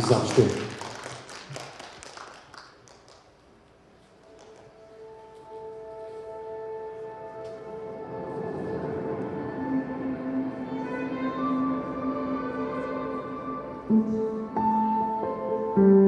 zusammenstimmen. you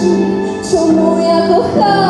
Yo muy acojada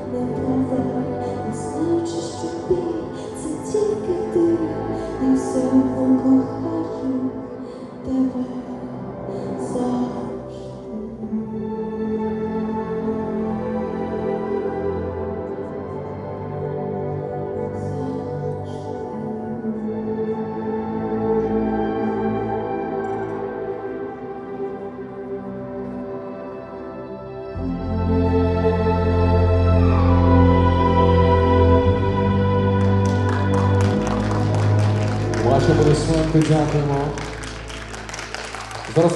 Ваші аплодисменти, дякуємо. Зараз